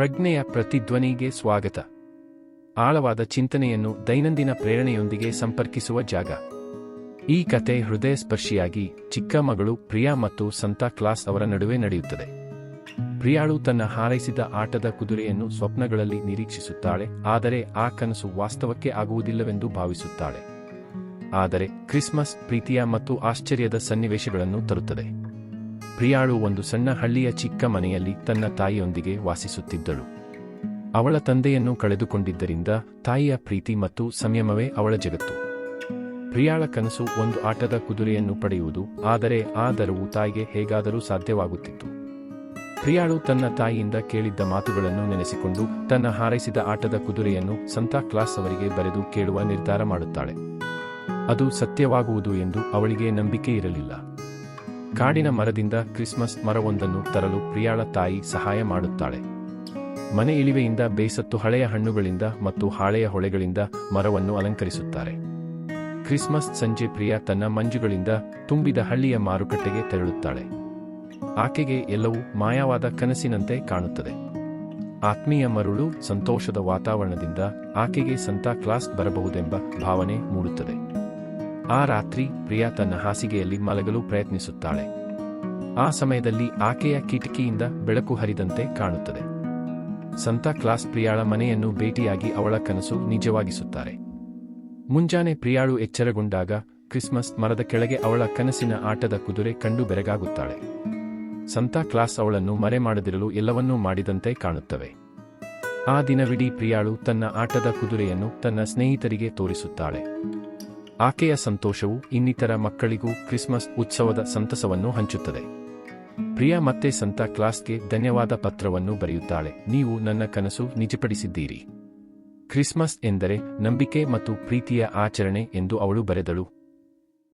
ಪ್ರಜ್ಞೆಯ ಪ್ರತಿಧ್ವನಿಗೆ ಸ್ವಾಗತ. ಆಳವಾದ ಚಿಂತನೆಯನ್ನು ದೈನಂದಿನ ಪ್ರೇರಣೆಯೊಂದಿಗೆ ಸಂಪರ್ಕಿಸುವ ಜಾಗ. ಈ ಕತೆ ಹೃದಯ ಸ್ಪರ್ಶಿಯಾಗಿ ಚಿಕ್ಕ ಮಗಳು ಪ್ರಿಯಾ ಮತ್ತು ಸಂತಾ ಕ್ಲಾಸ್ ಅವರ ನಡುವೆ ನಡೆಯುತ್ತದೆ. ಪ್ರಿಯಾಳು ತನ್ನ ಹಾರೈಸಿದ ಆಟದ ಕುದುರೆಯನ್ನು ಸ್ವಪ್ನಗಳಲ್ಲಿ ನಿರೀಕ್ಷಿಸುತ್ತಾಳೆ, ಆದರೆ ಆ ಕನಸು ವಾಸ್ತವಕ್ಕೆ ಆಗುವುದಿಲ್ಲವೆಂದು ಭಾವಿಸುತ್ತಾಳೆ. ಆದರೆ ಕ್ರಿಸ್ಮಸ್, ಪ್ರೀತಿಯ ಮತ್ತು ಆಶ್ಚರ್ಯದ ಸನ್ನಿವೇಶಗಳನ್ನು ತರುತ್ತದೆ. ಪ್ರಿಯಾಳು ಒಂದು ಸಣ್ಣ ಹಳ್ಳಿಯ ಚಿಕ್ಕ ಮನೆಯಲ್ಲಿ ತನ್ನ ತಾಯಿಯೊಂದಿಗೆ ವಾಸಿಸುತ್ತಿದ್ದಳು. ಅವಳ ತಂದೆಯನ್ನು ಕಳೆದುಕೊಂಡಿದ್ದರಿಂದ ತಾಯಿಯ ಪ್ರೀತಿ ಮತ್ತು ಸಂಯಮವೇ ಅವಳ ಜಗತ್ತು. ಪ್ರಿಯಾಳ ಕನಸು ಒಂದು ಆಟದ ಕುದುರೆಯನ್ನು ಪಡೆಯುವುದು, ಆದರೆ ಆ ದರವು ತಾಯಿಗೆ ಹೇಗಾದರೂ ಸಾಧ್ಯವಾಗುತ್ತಿತ್ತು. ಪ್ರಿಯಾಳು ತನ್ನ ತಾಯಿಯಿಂದ ಕೇಳಿದ್ದ ಮಾತುಗಳನ್ನು ನೆನೆಸಿಕೊಂಡು ತನ್ನ ಹಾರೈಸಿದ ಆಟದ ಕುದುರೆಯನ್ನು ಸಂತಾ ಕ್ಲಾಸ್ ಅವರಿಗೆ ಬರೆದು ಕೇಳುವ ನಿರ್ಧಾರ ಮಾಡುತ್ತಾಳೆ. ಅದು ಸತ್ಯವಾಗುವುದು ಎಂದು ಅವಳಿಗೆ ನಂಬಿಕೆ ಇರಲಿಲ್ಲ. ಕಾಡಿನ ಮರದಿಂದ ಕ್ರಿಸ್ಮಸ್ ಮರವೊಂದನ್ನು ತರಲು ಪ್ರಿಯಾಳ ತಾಯಿ ಸಹಾಯ ಮಾಡುತ್ತಾಳೆ. ಮನೆ ಇಳಿವೆಯಿಂದ ಬೇಸತ್ತು ಹಳೆಯ ಹಣ್ಣುಗಳಿಂದ ಮತ್ತು ಹಾಳೆಯ ಹೊಳೆಗಳಿಂದ ಮರವನ್ನು ಅಲಂಕರಿಸುತ್ತಾರೆ. ಕ್ರಿಸ್ಮಸ್ ಸಂಜೆ ಪ್ರಿಯಾ ತನ್ನ ಮಂಜುಗಳಿಂದ ತುಂಬಿದ ಹಳ್ಳಿಯ ಮಾರುಕಟ್ಟೆಗೆ ತೆರಳುತ್ತಾಳೆ. ಆಕೆಗೆ ಎಲ್ಲವೂ ಮಾಯವಾದ ಕನಸಿನಂತೆ ಕಾಣುತ್ತದೆ. ಆತ್ಮೀಯ ಮರುಳು ಸಂತೋಷದ ವಾತಾವರಣದಿಂದ ಆಕೆಗೆ ಸಂತಾ ಕ್ಲಾಸ್ ಬರಬಹುದೆಂಬ ಭಾವನೆ ಮೂಡುತ್ತದೆ. ಆ ರಾತ್ರಿ ಪ್ರಿಯಾ ತನ್ನ ಹಾಸಿಗೆಯಲ್ಲಿ ಮಲಗಲು ಪ್ರಯತ್ನಿಸುತ್ತಾಳೆ. ಆ ಸಮಯದಲ್ಲಿ ಆಕೆಯ ಕಿಟಕಿಯಿಂದ ಬೆಳಕು ಹರಿದಂತೆ ಕಾಣುತ್ತದೆ. ಸಂತಾ ಕ್ಲಾಸ್ ಪ್ರಿಯಾಳ ಮನೆಯನ್ನು ಭೇಟಿಯಾಗಿ ಅವಳ ಕನಸು ನಿಜವಾಗಿಸುತ್ತಾರೆ. ಮುಂಜಾನೆ ಪ್ರಿಯಾಳು ಎಚ್ಚರಗೊಂಡಾಗ ಕ್ರಿಸ್ಮಸ್ ಮರದ ಕೆಳಗೆ ಅವಳ ಕನಸಿನ ಆಟದ ಕುದುರೆ ಕಂಡು ಬೆರಗಾಗುತ್ತಾಳೆ. ಸಂತಾ ಕ್ಲಾಸ್ ಅವಳನ್ನು ಮರೆ ಮಾಡದಿರಲು ಎಲ್ಲವನ್ನೂ ಮಾಡಿದಂತೆ ಕಾಣುತ್ತವೆ. ಆ ದಿನವಿಡೀ ಪ್ರಿಯಾಳು ತನ್ನ ಆಟದ ಕುದುರೆಯನ್ನು ತನ್ನ ಸ್ನೇಹಿತರಿಗೆ ತೋರಿಸುತ್ತಾಳೆ. ಆಕೆಯ ಸಂತೋಷವು ಇನ್ನಿತರ ಮಕ್ಕಳಿಗೂ ಕ್ರಿಸ್ಮಸ್ ಉತ್ಸವದ ಸಂತಸವನ್ನು ಹಂಚುತ್ತದೆ. ಪ್ರಿಯಾ ಮತ್ತೆ ಸಂತಾ ಕ್ಲಾಸ್ಗೆ ಧನ್ಯವಾದ ಪತ್ರವನ್ನು ಬರೆಯುತ್ತಾಳೆ. ನೀವು ನನ್ನ ಕನಸು ನಿಜಪಡಿಸಿದ್ದೀರಿ. ಕ್ರಿಸ್ಮಸ್ ಎಂದರೆ ನಂಬಿಕೆ ಮತ್ತು ಪ್ರೀತಿಯ ಆಚರಣೆ ಎಂದು ಅವಳು ಬರೆದಳು.